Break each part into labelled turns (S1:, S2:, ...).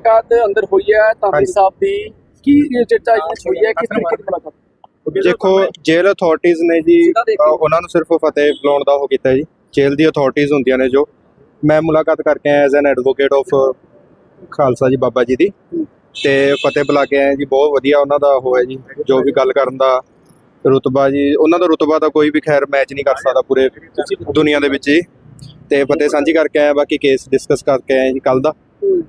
S1: ਮੁਲਾਕਾਤ ਅੰਦਰ ਹੋਈ ਹੈ
S2: ਹਾਂਜੀ।
S1: ਸਾਹਿਬ ਦੀ ਕੀ ਚਰਚਾ ਹੋਈ ਹੈ? ਕਿਸ ਤਰੀਕੇ ਦੀ ਮੁਲਾਕਾਤ?
S2: ਦੇਖੋ ਜੇਲ੍ਹ ਅਥਾਰਟੀਆਂ ਨੇ ਜੀ ਉਹਨਾਂ ਨੂੰ ਸਿਰਫ ਫਤਿਹ ਬੁਲਾਉਣ ਦਾ ਉਹ ਕੀਤਾ ਜੀ। ਜੇਲ੍ਹ ਦੀ ਅਥਾਰਟੀਆਂ ਹੁੰਦੀਆਂ ਨੇ ਜੋ। ਮੈਂ ਮੁਲਾਕਾਤ ਕਰਕੇ ਆਇਆ as an advocate of Khalsa ji Baba ji ਦੀ। ਤੇ ਫਤਿਹ ਬੁਲਾ ਕੇ ਆਏ ਜੀ ਬਹੁਤ ਵਧੀਆ ਉਹਨਾਂ ਦਾ ਉਹ ਹੈ ਜੀ ਜੋ ਵੀ ਗੱਲ ਕਰਨ ਦਾ ਰੁਤਬਾ ਜੀ। ਉਹਨਾਂ ਦਾ ਰੁਤਬਾ ਤਾਂ ਕੋਈ ਵੀ ਖੈਰ ਮੈਚ ਨਹੀਂ ਕਰ ਸਕਦਾ ਪੂਰੇ ਦੁਨੀਆ ਦੇ ਵਿੱਚ ਜੀ। ਤੇ ਫਤਿਹ ਸਾਂਝੀ ਕਰਕੇ ਆਏ ਬਾਕੀ ਕੇਸ ਡਿਸਕਸ ਕਰਕੇ ਆਏ ਜੀ ਕੱਲ ਦਾ।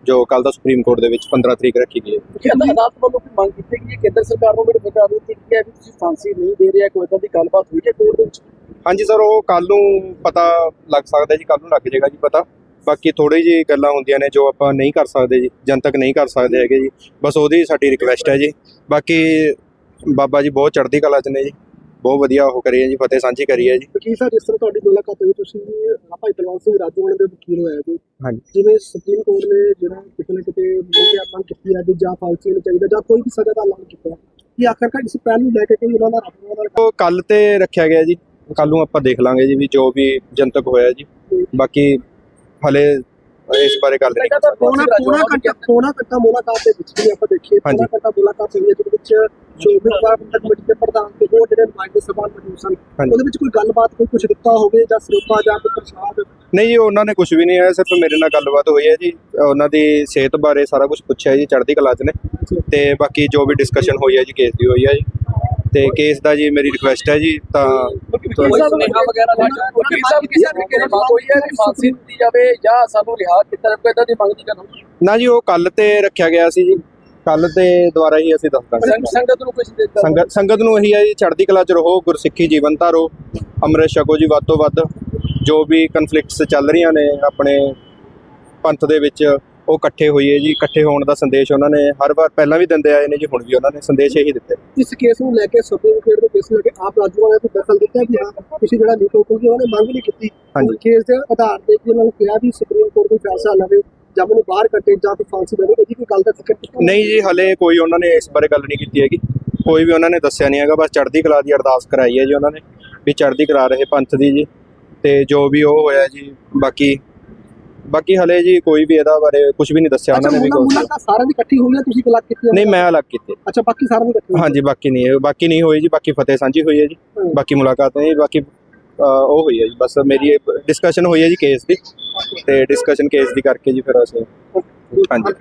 S2: ਜੋ ਕੱਲ ਦਾ ਸੁਪਰੀਮ ਕੋਰਟ ਦੇ ਵਿੱਚ 15 ਤਰੀਕ ਰੱਖੀ ਗਈ ਹੈ।
S1: ਅਦਾਲਤ ਵੱਲੋਂ ਕੋਈ ਮੰਗ ਕੀਤੀ ਗਈ ਹੈ ਕੇਂਦਰ ਸਰਕਾਰ ਨੂੰ ਮੇਰੇ ਬਤਾ ਦਿੱਤੀ ਕਿ ਹੈ ਵੀ ਤੁਸੀਂ ਫਾਂਸੀ ਨਹੀਂ ਦੇ ਰਿਹਾ ਕੋਈ ਇਦਾਂ ਦੀ ਗੱਲਬਾਤ ਹੋਈ ਹੈ ਕੋਰਟ ਦੇ ਵਿੱਚ?
S2: ਹਾਂਜੀ ਸਰ ਉਹ ਕੱਲ ਨੂੰ ਪਤਾ ਲੱਗ ਸਕਦਾ ਜੀ ਕੱਲ ਨੂੰ ਲੱਗ ਜਾਏਗਾ ਜੀ ਪਤਾ। ਬਾਕੀ ਥੋੜੀ ਜਿਹੀ ਗੱਲਾਂ ਹੁੰਦੀਆਂ ਨੇ ਜੋ ਆਪਾਂ ਨਹੀਂ ਕਰ ਸਕਦੇ ਜੀ ਜਨਤਕ ਨਹੀਂ ਕਰ ਸਕਦੇ ਹੈਗੇ ਜੀ। ਬਸ ਉਹਦੀ ਸਾਡੀ ਰਿਕਵੈਸਟ ਹੈ ਜੀ। ਬਾਕੀ ਬਾਬਾ ਜੀ ਬਹੁਤ ਚੜ੍ਹਦੀ ਕਲਾ ਚ ਨੇ ਜੀ। ਬਹੁਤ ਵਧੀਆ ਉਹ ਕਰੀ ਹੈ ਜੀ ਫਤਿਹ ਸਾਂਝੀ ਕਰੀ ਹੈ ਜੀ।
S3: ਵਕੀਲ ਸਾਹਿਬ ਜਿਸ ਤਰ੍ਹਾਂ ਤੁਹਾਡੀ ਮੁਲਾਕਾਤ ਹੋਈ ਤੁਸੀਂ ਭਾਈ ਬਲਵੰਤ ਸਿੰਘ ਰਾਜੂਆਣਾ ਦੇ ਵਕੀਲ ਹੋਇਆ ਜੀ।
S2: ਹਾਂਜੀ।
S3: ਜਿਵੇਂ ਸੁਪਰੀਮ ਕੋਰਟ ਨੇ ਜਿਹੜਾ ਕਿਤੇ ਨਾ ਕਿਤੇ ਮੰਗਿਆ ਮੰਗ ਕੀਤੀ ਹੈ ਵੀ ਜਾਂ ਫਾਂਸੀ ਨੂੰ ਚਾਹੀਦਾ ਜਾਂ ਕੋਈ ਵੀ ਸਜ਼ਾ ਦਾ ਐਲਾਨ ਕੀਤਾ ਕਿ ਆਖਰਕਾਰ ਇਸ ਪਹਿਲ ਨੂੰ ਲੈ ਕੇ ਕੋਈ ਉਹਨਾਂ ਦਾ ਰੱਬ ਨਾਲ
S2: ਉਹ ਕੱਲ ਤੇ ਰੱਖਿਆ ਗਿਆ ਜੀ ਕੱਲ ਨੂੰ ਆਪਾਂ ਦੇਖ ਲਾਂਗੇ ਜੀ ਵੀ ਜੋ ਵੀ ਜਨਤਕ ਹੋਇਆ ਜੀ। ਬਾਕੀ ਹਲੇ ਇਸ ਬਾਰੇ ਗੱਲ ਨਹੀਂ ਕਰ
S3: ਪੌਣਾ ਪੌਣਾ ਘੰਟਾ ਪੌਣਾ ਘੰਟਾ ਮੁਲਾਕਾਤ ਦੇ ਵਿੱਚ ਵੀ ਆਪਾਂ ਦੇਖੀਏ ਪੌਣਾ। ਘੰਟਾ ਮੁਲਾਕਾਤ ਹੋਈ ਹੈ ਜਿਹਦੇ ਵਿੱਚ ਉਮੀਦਵਾਰ ਤੱਕ ਕਮੇਟੀ ਦੇ ਪ੍ਰਧਾਨ ਤੇ ਹੋਰ ਜਿਹੜੇ ਨੁਮਾਇੰਦੇ ਸਭਾ ਮੌਜੂਦ ਸਨ। ਉਹਦੇ ਵਿੱਚ ਕੋਈ ਗੱਲਬਾਤ ਕੋਈ ਕੁਝ ਦਿੱਤਾ ਹੋਵੇ ਜਾਂ ਸਰੂਪਾ ਜਾਂ ਕੋਈ ਪ੍ਰਸ਼ਾਦ?
S2: ਨਹੀਂ ਜੀ ਉਹਨਾਂ ਨੇ ਕੁਝ ਵੀ ਨਹੀਂ ਆਇਆ ਸਿਰਫ ਮੇਰੇ ਨਾਲ ਗੱਲਬਾਤ ਹੋਈ ਹੈ ਜੀ। ਉਹਨਾਂ ਦੀ ਸਿਹਤ ਬਾਰੇ ਸਾਰਾ ਕੁਝ ਪੁੱਛਿਆ ਜੀ ਚੜ੍ਹਦੀ ਕਲਾ ਚ ਨੇ। ਤੇ ਬਾਕੀ ਜੋ ਵੀ ਡਿਸਕਸ਼ਨ ਹੋਈ ਹੈ ਜੀ ਕੇਸ ਦੀ ਹੋਈ ਹੈ ਜੀ। ਤੇ ਕੇਸ ਦਾ ਜੀ ਮੇਰੀ ਰਿਕੁਐਸਟ ਹੈ ਜੀ ਤਾਂ
S1: ਸੁਨੇਹਾ ਵਗੈਰਾ ਦਾ ਵਕੀਲ ਸਾਹਿਬ ਕਿਸੇ ਤਰੀਕੇ ਦੀ ਮੰਗ ਹੋਈ ਹੈ ਕਿ ਫਾਂਸੀ ਦਿੱਤੀ ਜਾਵੇ ਜਾਂ ਸਾਨੂੰ ਰਿਹਾ ਕੀਤਾ ਜਾਵੇ ਇਦਾਂ ਦੀ ਮੰਗ ਨਹੀਂ ਕਰਨੀ।
S2: ਨਾ ਜੀ ਉਹ ਕੱਲ ਤੇ ਰੱਖਿਆ ਗਿਆ ਸੀ ਜੀ। ਕੱਲ ਤੇ ਦੁਆਰਾ ਹੀ ਅਸੀਂ ਦੱਸ ਦਾਂਗੇ
S1: ਸੰਗ- ਸੰਗਤ ਨੂੰ ਕੁਝ ਦਿੱਤਾ
S2: ਸੰਗਤ ਸੰਗਤ ਨੂੰ ਇਹੀ ਹੈ ਜੀ ਚੜ੍ਹਦੀ ਕਲਾ ਚ ਰਹੋ ਗੁਰਸਿੱਖੀ ਜੀਵਨ ਧਾਰੋ ਅੰਮ੍ਰਿਤ ਛਕੋ ਜੀ ਵੱਧ ਤੋਂ ਵੱਧ। ਜੋ ਵੀ ਕਨਫਲਿਕਟਸ ਚੱਲ ਰਹੀਆਂ ਨੇ ਆਪਣੇ ਪੰਥ ਦੇ ਵਿੱਚ ਉਹ ਇਕੱਠੇ ਹੋਈਏ ਜੀ ਇਕੱਠੇ ਹੋਣ ਦਾ ਸੰਦੇਸ਼ ਉਹਨਾਂ ਨੇ ਹਰ ਵਾਰ ਪਹਿਲਾਂ ਵੀ ਦਿੰਦੇ ਆਏ ਨੇ ਜੀ ਹੁਣ ਵੀ ਉਹਨਾਂ ਨੇ ਸੰਦੇਸ਼ ਇਹੀ ਦਿੱਤੇ।
S3: ਇਸ ਕੇਸ ਨੂੰ ਲੈ ਕੇ ਸੁਪਰੀਮ ਕੋਰਟ ਦੇ ਕੇਸ ਲੈ ਕੇ ਆਪ ਰਾਜੂਆਣਾ ਨੇ ਦਖਲ ਦਿੱਤਾ ਕਿ ਹਾਂ ਤੁਸੀਂ ਜਿਹੜਾ ਲੀਕ ਕਿਉਂਕਿ ਉਹਨੇ ਮੰਗ ਨਹੀਂ ਕੀਤੀ। ਕੇਸ ਦੇ ਆਧਾਰ ਤੇ ਕਿ ਉਹਨਾਂ ਨੇ ਕਿਹਾ ਵੀ ਸੁਪਰੀਮ ਕੋਰਟ ਕੋਈ ਫੈਸਲਾ ਲਵੇ ਜਾਂ ਮੈਨੂੰ ਬਾਹਰ ਕੱਢੇ ਜਾਂ ਕੋਈ ਫਾਂਸੀ ਦੇਵੇ ਇਹਦੀ ਕੋਈ ਗੱਲ ਦਾ ਜ਼ਿਕਰ
S2: ਨਹੀਂ ਜੀ ਹਲੇ ਕੋਈ ਉਹਨਾਂ ਨੇ ਇਸ ਬਾਰੇ ਗੱਲ ਨਹੀਂ ਕੀਤੀ ਹੈਗੀ। ਕੋਈ ਵੀ ਉਹਨਾਂ ਨੇ ਦੱਸਿਆ ਨਹੀਂ ਹੈਗਾ ਬਸ ਚੜ੍ਹਦੀ ਕਲਾ ਦੀ ਅਰਦਾਸ ਕਰਾਈ ਹੈ ਜੀ ਉਹਨਾਂ ਨੇ ਵੀ ਚੜ੍ਹਦੀ ਕਲਾ ਰਹੇ ਪੰਥ ਦੀ ਜੀ। ਤੇ ਜੋ ਵੀ ਉਹ ਹੋਇਆ ਜੀ ਬਾਕੀ ਬਾਕੀ ਹਲੇ ਜੀ ਕੋਈ ਵੀ ਇਹਦਾ ਬਾਰੇ ਕੁਝ ਵੀ ਨਹੀਂ ਦੱਸਿਆ ਉਹਨਾਂ ਨੇ ਵੀ।
S3: ਮੁਲਾਕਾਤ ਸਾਰਿਆਂ ਦੀ ਇਕੱਠੀ ਹੋਈ ਹੈ ਤੁਸੀਂ ਗਲਤ ਕੀਤੀ?
S2: ਨਹੀਂ ਮੈਂ ਅਲੱਗ ਕੀਤੀ
S3: ਅੱਛਾ ਬਾਕੀ ਸਾਰਿਆਂ ਦੀ ਇਕੱਠੀ।
S2: ਹਾਂਜੀ ਬਾਕੀ ਨਹੀਂ ਹੈ ਬਾਕੀ ਨਹੀਂ ਹੋਈ ਜੀ ਬਾਕੀ ਫਤਿਹ ਸਾਂਝੀ ਹੋਈ ਹੈ ਜੀ। ਬਾਕੀ ਮੁਲਾਕਾਤ ਨਹੀਂ ਬਾਕੀ ਉਹ ਹੋਈ ਹੈ ਜੀ ਬਸ ਮੇਰੀ ਡਿਸਕਸ਼ਨ ਹੋਈ ਹੈ ਜੀ ਕੇਸ ਦੀ ਤੇ ਡਿਸਕਸ਼ਨ ਕੇਸ ਦੀ ਕਰਕੇ ਜੀ ਫਿਰ ਅਸੀਂ ਹਾਂਜੀ